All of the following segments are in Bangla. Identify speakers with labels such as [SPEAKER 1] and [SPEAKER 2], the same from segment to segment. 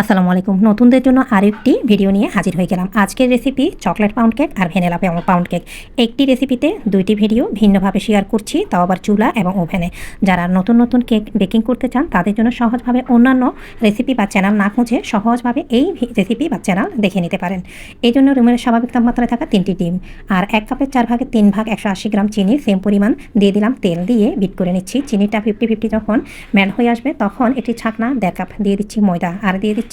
[SPEAKER 1] আসসালামু আলাইকুম। নতুনদের জন্য আরেকটি ভিডিও নিয়ে হাজির হয়ে গেলাম। আজকের রেসিপি চকলেট পাউন্ড কেক আর ভ্যানিলা পাউন্ড কেক একটি রেসিপিতে দুইটি ভিডিও ভিন্নভাবে শেয়ার করছি, তাও আবার চুলা এবং ওভেনে যারা নতুন নতুন কেক বেকিং করতে চান, তাদের জন্য সহজভাবে অন্যান্য রেসিপি বা চ্যানেল না খুঁজে সহজভাবে এই রেসিপি বা চ্যানেল দেখে নিতে পারেন। এই জন্য রুমের স্বাভাবিক তাপমাত্রায় থাকা তিনটি ডিম আর এক কাপের চার ভাগে তিন ভাগ একশো আশি গ্রাম চিনি সেম পরিমাণ দিয়ে দিলাম তেল দিয়ে বিট করে নিচ্ছি। চিনিটা ফিফটি ফিফটি যখন মেল হয়ে আসবে, তখন একটি ছাকনা দেড় কাপ দিয়ে দিচ্ছি ময়দা। আর দিয়ে দিচ্ছি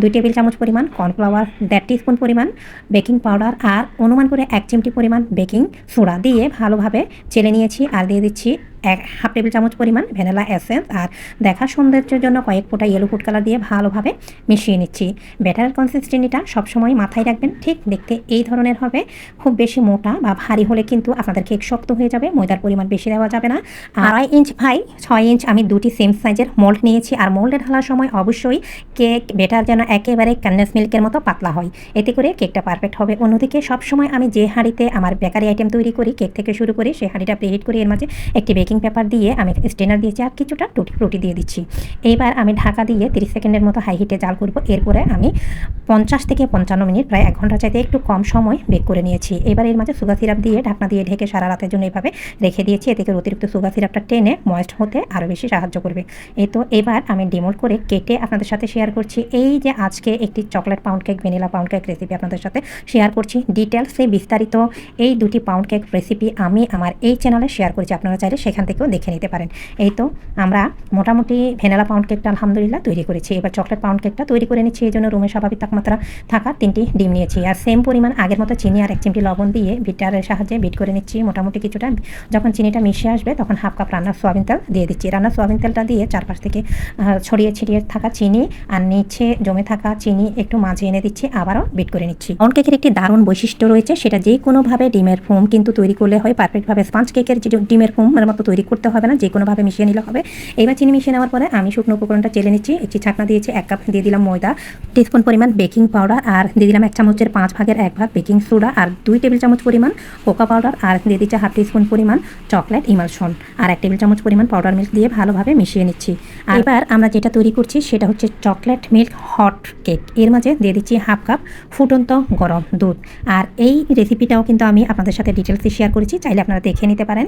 [SPEAKER 1] দুই টেবিল চামচ পরিমাণ কর্নফ্লাওয়ার, দেড় টিস্পুন পরিমাণ বেকিং পাউডার আর অনুমান করে এক চিমটি পরিমাণ বেকিং সোডা দিয়ে ভালোভাবে চেলে নিয়েছি আর দিয়ে দিচ্ছি এক হাফ টেবিল চামচ পরিমাণ ভ্যানিলা এসেন্স আর দেখা সৌন্দর্যের জন্য কয়েক ফোঁটা ইয়েলো ফুড কালার দিয়ে ভালোভাবে মিশিয়ে নিচ্ছি। ব্যাটার কনসিস্টেন্সিটা সবসময় মাথায় রাখবেন। ঠিক দেখতে এই ধরনের হবে। খুব বেশি মোটা বা ভারী হলে কিন্তু আপনাদের কেক শক্ত হয়ে যাবে, ময়দার পরিমাণ বেশি দেওয়া যাবে না। আড়াই ইঞ্চ ভাই ছয় ইঞ্চ আমি দুটি সেম সাইজের মোল্ড নিয়েছি আর মোল্ডে ঢালার সময় অবশ্যই কেক বেটার যেন একেবারে কন্ডেন্স মিল্কের মতো পাতলা হয়। এতে করে কেকটা পারফেক্ট হবে। অন্যদিকে সবসময় আমি যে হাঁড়িতে আমার বেকারি আইটেম তৈরি করি কেক থেকে শুরু করি সেই হাঁড়িটা প্রিহিট করি, এর মাঝে একটি বেকিং পেপার দিয়ে আমি স্টেনার দিয়েছি আর কিছুটা টুটি রুটি দিয়ে দিচ্ছি। এইবার আমি ঢাকা দিয়ে তিরিশ সেকেন্ডের মতো হাই হিটে জাল করব। এরপরে আমি পঞ্চাশ থেকে পঞ্চান্ন মিনিট প্রায় এক ঘণ্টা চাইতে একটু কম সময় বেক করে নিয়েছি। এবার এর মাঝে সুগার সিরাপ দিয়ে ঢাকনা দিয়ে ঢেকে সারা রাতের জন্য এভাবে রেখে দিয়েছি। এতে করে অতিরিক্ত সুগার সিরাপটা টেনে ময়েস্ট হতে আরও বেশি সাহায্য করবে। এই তো এবার আমি ডিমোল্ড করে কেটে আপনাদের সাথে শেয়ার করছি। এই যে আজকে একটি chocolate pound cake vanilla pound cake recipe আপনাদের সাথে শেয়ার করছি। ডিটেলসে বিস্তারিত এই দুটি পাউন্ড কেক রেসিপি আমি আমার এই চ্যানেলে শেয়ার করছি। আপনারা চাইলে সেখান থেকেও দেখে নিতে পারেন। এই তো আমরা মোটামুটি ভ্যানিলা পাউন্ড কেকটা আলহামদুলিল্লাহ তৈরি করেছি। এবার চকলেট পাউন্ড কেকটা তৈরি করে নিচ্ছি, এই জন্য রুমের স্বাভাবিক তাপমাত্রা থাকা তিনটি ডিম নিয়েছি। আর সেম পরিমাণ আগের মতো চিনি আর এক চিমটি লবণ দিয়ে বিটারের সাহায্যে বিট করে নিচ্ছি। মোটামুটি কিছুটা যখন চিনিটা মিশে আসবে তখন হাফ কাপ রান্নার সোয়াবিন তেল দিয়ে দিচ্ছি। রান্নার সোয়াবিন তেলটা দিয়ে চারপাশ থেকে ছড়িয়ে ছিটিয়ে থাকা চিনি আর নিচে জমে থাকা চিনি একটু মাঝে এনে দিচ্ছি, আবারও বিট করে নিচ্ছি। পাউন্ড কেকের একটি দারুণ বৈশিষ্ট্য রয়েছে, সেটা যে কোনোভাবে ডিমের ফোম কিন্তু তৈরি করলে হয়। পারফেক্টভাবে স্পঞ্জ কেকের যে ডিমের ফোমের মতো তৈরি করতে হবে না, যে কোনোভাবে মিশিয়ে নিলে হবে। এবার চিনি মিশিয়ে নেওয়ার পরে আমি শুকনো উপকরণটা চেলে নিচ্ছি, একটি ছাকনা দিয়েছি এক কাপ দিয়ে দিলাম ময়দা, টিস্পুন পরিমাণ বেকিং পাউডার, আর দিয়ে দিলাম এক চামচের পাঁচ ভাগের এক ভাগ বেকিং সোডা, আর দুই টেবিল চামচ পরিমাণ কোকা পাউডার, আর দিয়ে দিচ্ছে হাফ টিস্পুন পরিমাণ চকলেট ইমালশন, আর এক টেবিল চামচ পরিমাণ পাউডার মিল্ক দিয়ে ভালোভাবে মিশিয়ে নিচ্ছি। আর এবার আমরা যেটা তৈরি করছি সেটা হচ্ছে চকলেট মিল্ক হট কেক। এর মাঝে দিয়ে দিচ্ছি হাফ কাপ ফুটন্ত গরম দুধ। আর এই রেসিপিটাও কিন্তু আমি আপনাদের সাথে ডিটেলসে শেয়ার করেছি, চাইলে আপনারা দেখে নিতে পারেন।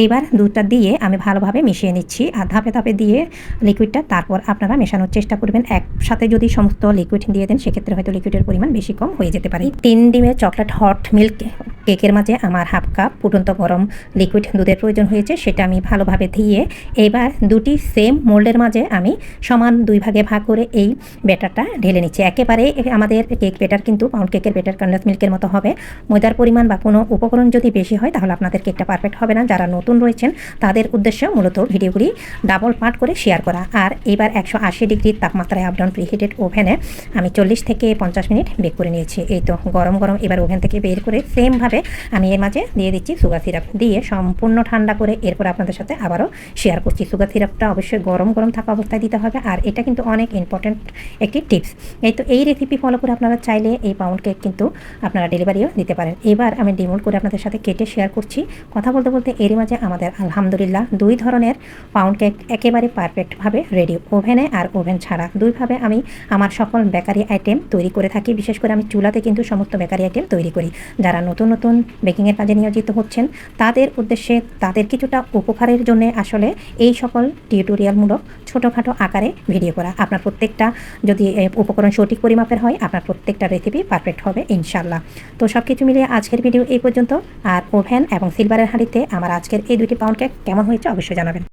[SPEAKER 1] এইবার দুধটা দিয়ে আমি ভালোভাবে মিশিয়ে নিচ্ছি আর ধাপে ধাপে দিয়ে লিকুইডটা তারপর আপনারা মেশানোর চেষ্টা করবেন। একসাথে যদি সমস্ত লিকুইড দিয়ে দেন, সেক্ষেত্রে হয়তো লিকুইডের পরিমাণ বেশি কম হয়ে যেতে পারে। তিন ডিমের চকলেট হট মিল্ক কেকের মাঝে আমার হাফ কাপ ফুটন্ত গরম লিকুইড দুধের প্রয়োজন হয়েছে, সেটা আমি ভালোভাবে ধুয়ে এবার দুটি সেম মোল্ডের মাঝে আমি সমান দুই ভাগে ভাগ করে এই ব্যাটারটা ঢেলে নিচ্ছি। একেবারে আমাদের কেক ব্যাটার কিন্তু পাউন্ড কেকের ব্যাটার কন্ডেন্স মিল্কের মতো হবে। ময়দার পরিমাণ বা কোনো উপকরণ যদি বেশি হয়, তাহলে আপনাদের কেকটা পারফেক্ট হবে না। যারা নতুন রয়েছেন, তাদের উদ্দেশ্য মূলত ভিডিওগুলি ডাবল পার্ট করে শেয়ার করা। আর এবার একশো আশি ডিগ্রির তাপমাত্রায় আপডাউন প্রিহিটেড ওভেনে আমি চল্লিশ থেকে পঞ্চাশ মিনিট বেক করে নিয়েছি। এই তো গরম গরম এবার ওভেন থেকে বের করে সেমভাবে আমি এর মাঝে দিয়ে দিচ্ছি সুগার সিরাপ দিয়ে সম্পূর্ণ ঠান্ডা করে এরপর আপনাদের সাথে আবারও শেয়ার করছি। সুগার সিরাপটা অবশ্যই গরম গরম থাকা অবস্থায় দিতে হবে আর এটা কিন্তু অনেক ইম্পর্ট্যান্ট একটি টিপস এই তো এই রেসিপি ফলো করে আপনারা চাইলে এই পাউন্ড কেক কিন্তু আপনারা ডেলিভারিও দিতে পারেন। এবার আমি ডিমোট করে আপনাদের সাথে কেটে শেয়ার করছি। কথা বলতে বলতে এরই মাঝে আমাদের আলহামদুলিল্লাহ দুই ধরনের পাউন্ড কেক একেবারে পারফেক্টভাবে রেডি ওভেনে আর ওভেন ছাড়া। দুইভাবে আমি আমার সকল বেকারি আইটেম তৈরি করে থাকি। বিশেষ করে আমি চুলাতে কিন্তু সমস্ত বেকারি আইটেম তৈরি করি। যারা নতুন নতুন নতুন বেকিংয়ের কাজে নিয়োজিত হচ্ছেন। তাদের উদ্দেশ্যে তাদের কিছুটা উপকারের জন্য আসলে এই সকল টিউটোরিয়ালমূলক ছোটোখাটো আকারে ভিডিও করা। আপনার প্রত্যেকটা যদি উপকরণ সঠিক পরিমাপের হয়, আপনার প্রত্যেকটা রেসিপি পারফেক্ট হবে ইনশাল্লাহ তো সব কিছু মিলিয়ে আজকের ভিডিও এই পর্যন্ত। আর ওভেন এবং সিলভারের হাঁড়িতে আমার আজকের এই দুটি পাউন্ড কেক কেমন হয়েছে অবশ্যই জানাবেন।